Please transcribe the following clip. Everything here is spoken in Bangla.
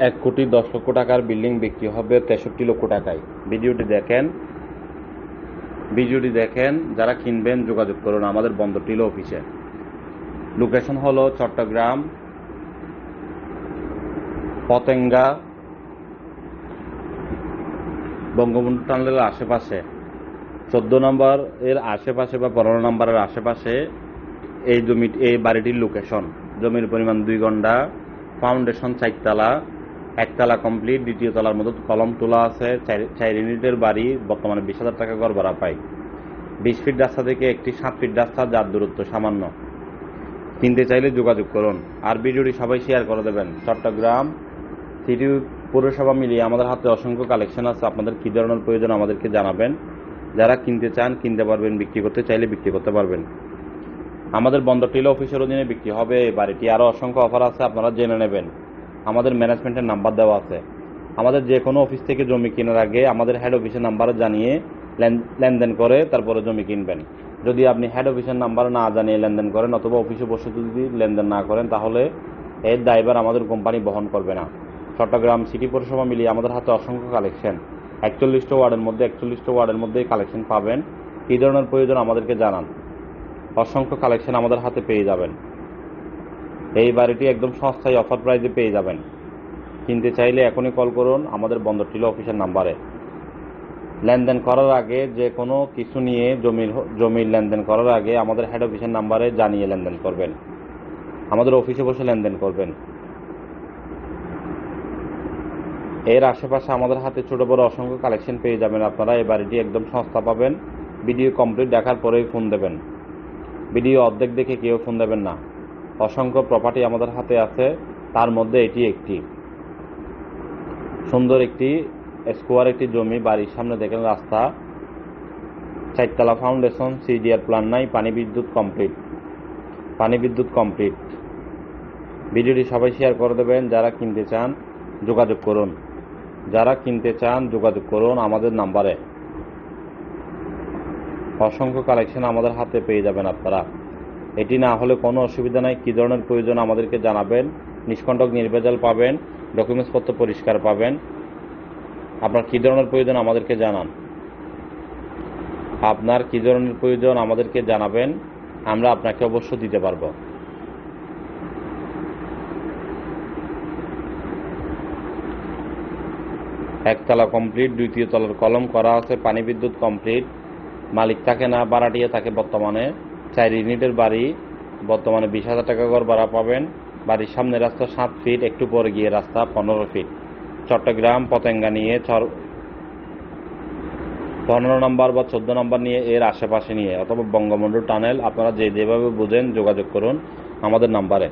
এক কোটি দশ লক্ষ টাকার বিল্ডিং বিক্রি হবে তেষট্টি লক্ষ টাকায়। ভিডিওটি দেখেন। ভিডিওটি দেখেন, যারা কিনবেন যোগাযোগ করুন আমাদের বন্দর টিলো অফিসে। লোকেশন হলো চট্টগ্রাম, পতেঙ্গা, বঙ্গবন্ধু টানেলের আশেপাশে। চোদ্দ নম্বর এর আশেপাশে বা পনেরো নম্বরের আশেপাশে এই জমি, এই বাড়িটির লোকেশন। জমির পরিমাণ দুই ঘণ্টা। ফাউন্ডেশন চারতলা। একতলা কমপ্লিট দ্বিতীয় তলার মধ্যে কলম তোলা আছে, চার- ইউনিটের বাড়ি, বর্তমানে বিশ হাজার টাকা ঘর ভাড়া পাই। বিশ ফিট রাস্তা থেকে একটি সাত ফিট রাস্তা, যার দূরত্ব সামান্য। কিনতে চাইলে যোগাযোগ করুন। আর ভিডিওটি সবাই শেয়ার করে দেবেন। চট্টগ্রাম সিটি পৌরসভা মিলিয়ে আমাদের হাতে অসংখ্য কালেকশন আছে। আপনাদের কী ধরনের প্রয়োজন আমাদেরকে জানাবেন। যারা কিনতে চান, কিনতে পারবেন, বিক্রি করতে চাইলে বিক্রি করতে পারবেন। আমাদের বন্দর টিলা অফিসের অধীনে বিক্রি হবে। বাড়িটি আরও অসংখ্য অফার আছে, আপনারা জেনে নেবেন। আমাদের ম্যানেজমেন্টের নাম্বার দেওয়া আছে। আমাদের যে কোনো অফিস থেকে জমি কেনার আগে আমাদের হেড অফিসের নাম্বারে জানিয়ে লেনদেন করে তারপরে জমি কিনবেন। যদি আপনি হেড অফিসের নাম্বার না জানিয়ে লেনদেন করেন অথবা অফিসে বসে যদি লেনদেন না করেন, তাহলে এর দায়ভার আমাদের কোম্পানি বহন করবে না। চট্টগ্রাম সিটি পৌরসভা মিলিয়ে আমাদের হাতে অসংখ্য কালেকশন একচল্লিশটা ওয়ার্ডের মধ্যে একচল্লিশটা ওয়ার্ডের মধ্যেই কালেকশন পাবেন। কী ধরনের প্রয়োজন আমাদেরকে জানান। অসংখ্য কালেকশন আমাদের হাতে পেয়ে যাবেন। এই বাড়িটি একদম সস্তায় অফার প্রাইজে পেয়ে যাবেন। কিনতে চাইলে এখনই কল করুন, আমাদের বন্দর টিলা অফিসের নাম্বারে লেনদেন করার আগে যে কোনো কিছু নিয়ে জমির জমির লেনদেন করার আগে আমাদের হেড অফিসের নাম্বারে জানিয়ে লেনদেন করবেন। আমাদের অফিসে বসে লেনদেন করবেন। এর আশেপাশে আমাদের হাতে ছোট বড় অসংখ্য কালেকশন পেয়ে যাবেন আপনারা। এই বাড়িটি একদম সস্তা পাবেন। ভিডিও কমপ্লিট দেখার পরেই ফোন দেবেন। ভিডিও অর্ধেক দেখে কেউ ফোন দেবেন না। অসংখ্য প্রপার্টি আমাদের হাতে আছে, তার মধ্যে এটি একটি। সুন্দর একটি স্কোয়ার একটি জমি, বাড়ির সামনে দেখেন রাস্তা। চারতলা ফাউন্ডেশন সিডিআর প্ল্যান নাই, পানি বিদ্যুৎ কমপ্লিট পানি বিদ্যুৎ কমপ্লিট ভিডিওটি সবাই শেয়ার করে দেবেন, যারা কিনতে চান, যোগাযোগ করুন। যারা কিনতে চান, যোগাযোগ করুন আমাদের নাম্বারে অসংখ্য কালেকশন আমাদের হাতে পেয়ে যাবেন আপনারা। এটি না হলে কোনো অসুবিধা নাই। কী ধরনের প্রয়োজন আমাদেরকে জানাবেন। নিষ্কণ্টক নির্ভেজাল পাবেন। ডকুমেন্টসপত্র পরিষ্কার পাবেন। আপনার কী ধরনের প্রয়োজন আমাদেরকে জানান। আপনার কী ধরনের প্রয়োজন আমাদেরকে জানাবেন, আমরা আপনাকে অবশ্য দিতে পারব। একতলা কমপ্লিট দ্বিতীয় তলার কলম করা আছে পানি বিদ্যুৎ কমপ্লিট মালিক থাকে না ভাড়াটিয়া থাকে বর্তমানে। চার ইউনিটের বাড়ি, বর্তমানে বিশ হাজার টাকা ঘর ভাড়া পাবেন। বাড়ির সামনে রাস্তা সাত ফিট একটু পরে গিয়ে রাস্তা পনেরো ফিট চট্টগ্রাম, পতেঙ্গা নিয়ে পনেরো নম্বর বা চোদ্দ নম্বর নিয়ে এর আশেপাশে নিয়ে, অথবা বঙ্গবন্ধু টানেল, আপনারা যে যেভাবে বুঝেন যোগাযোগ করুন আমাদের নাম্বারে।